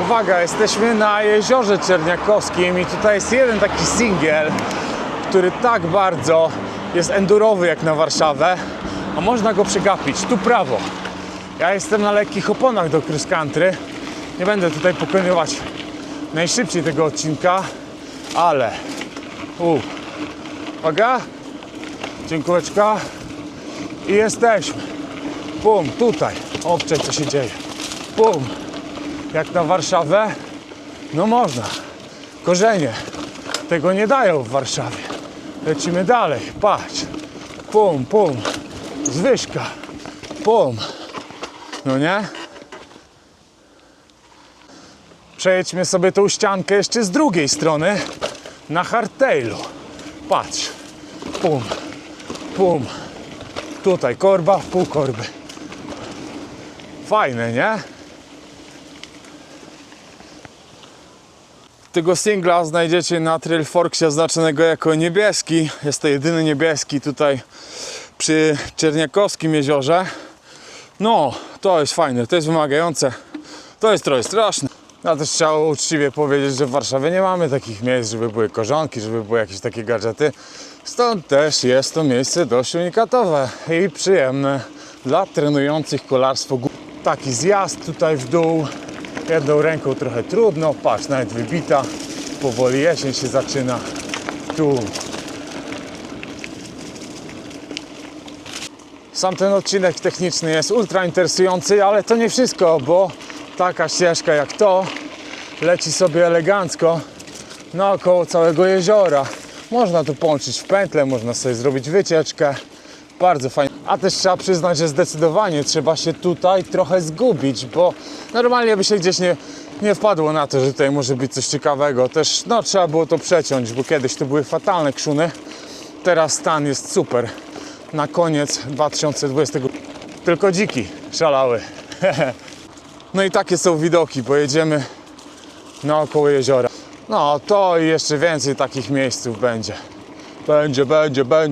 Uwaga, jesteśmy na jeziorze Czerniakowskim i tutaj jest jeden taki singiel, który tak bardzo jest endurowy jak na Warszawę, a można go przegapić. Tu prawo. Ja jestem na lekkich oponach do cross country. Nie będę tutaj pokonywać najszybciej tego odcinka, ale u, uwaga, dziękułeczka i jesteśmy. Pum, tutaj. Obczaj co się dzieje. Pum. Jak na Warszawę? No można. Korzenie tego nie dają w Warszawie. Lecimy dalej. Patrz. Pum, pum. Zwyżka. Pum. No nie? Przejedźmy sobie tą ściankę jeszcze z drugiej strony na hardtailu. Patrz. Pum. Pum. Tutaj korba, pół korby. Fajne, nie? Tego singla znajdziecie na Trail Forksie oznaczonego jako niebieski. Jest to jedyny niebieski tutaj przy Czerniakowskim jeziorze. No, to jest fajne, to jest wymagające. To jest trochę straszne. No też trzeba uczciwie powiedzieć, że w Warszawie nie mamy takich miejsc, żeby były korzonki, żeby były jakieś takie gadżety. Stąd też jest to miejsce dość unikatowe i przyjemne dla trenujących kolarstwo. Taki zjazd tutaj w dół, jedną ręką trochę trudno, patrz, nawet wybita, powoli jesień się zaczyna. Tu. Sam ten odcinek techniczny jest ultra interesujący, ale to nie wszystko, bo taka ścieżka jak to leci sobie elegancko naokoło całego jeziora. Można tu połączyć w pętlę, można sobie zrobić wycieczkę. Bardzo fajnie. A też trzeba przyznać, że zdecydowanie trzeba się tutaj trochę zgubić, bo normalnie by się gdzieś nie, nie wpadło na to, że tutaj może być coś ciekawego. Też no, trzeba było to przeciąć, bo kiedyś to były fatalne krzuny. Teraz stan jest super. Na koniec 2020. Tylko dziki szalały. no i takie są widoki, bo jedziemy naokoło jeziora. No to i jeszcze więcej takich miejsców będzie. Będzie, będzie, będzie.